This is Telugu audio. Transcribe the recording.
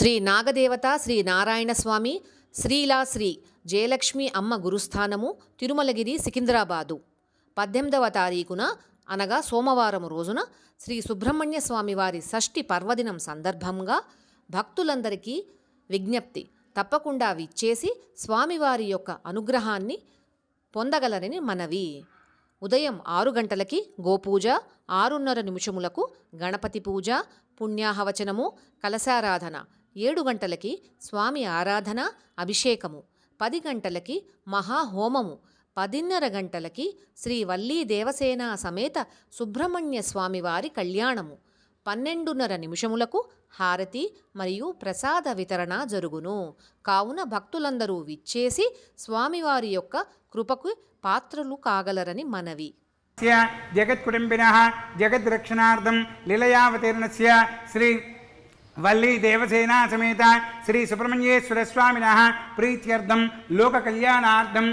శ్రీ నాగదేవత శ్రీ నారాయణ స్వామి శ్రీలా శ్రీ జయలక్ష్మి అమ్మ గురుస్థానము తిరుమలగిరి సికింద్రాబాదు. పద్దెనిమిదవ తారీఖున అనగా సోమవారం రోజున శ్రీ సుబ్రహ్మణ్య స్వామి వారి షష్ఠి పర్వదినం సందర్భంగా భక్తులందరికీ విజ్ఞప్తి. తప్పకుండా విచ్చేసి స్వామివారి యొక్క అనుగ్రహాన్ని పొందగలరని మనవి. ఉదయం ఆరు గంటలకి గోపూజ ఆరున్నర నిమిషములకు గణపతి పూజ పుణ్యాహవచనము కలశారాధన. ఏడు గంటలకి స్వామి ఆరాధన అభిషేకము. పది గంటలకి మహాహోమము. పదిన్నర గంటలకి శ్రీ వల్లీ దేవసేన సమేత సుబ్రహ్మణ్య స్వామివారి కళ్యాణము. పన్నెండున్నర నిమిషములకు హారతి మరియు ప్రసాద వితరణ జరుగును. కావున భక్తులందరూ విచ్చేసి స్వామివారి యొక్క కృపకు పాత్రలు కాగలరని మనవి. జగత్కుటుంబిన జగద్రక్షణార్థం లీలయావతీర్ణస్య శ్రీ వల్లి దేవసేనా సమేత శ్రీ సుబ్రహ్మణ్యేశ్వర స్వామిన ప్రీత్యర్థం లోక కళ్యాణార్థం